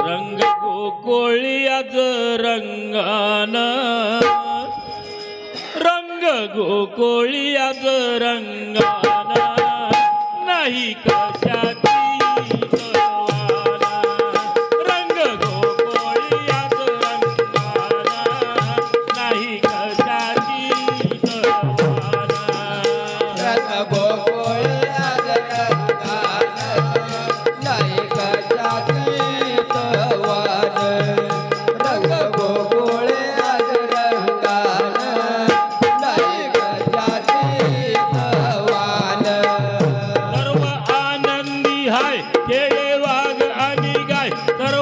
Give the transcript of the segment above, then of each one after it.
रंग गोकुळ्याच रंगान. रंग गोकुळ्याच रंगान. नाही कशात ഹായ് കേവാഗ് അനികായ് കറോ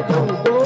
Thank.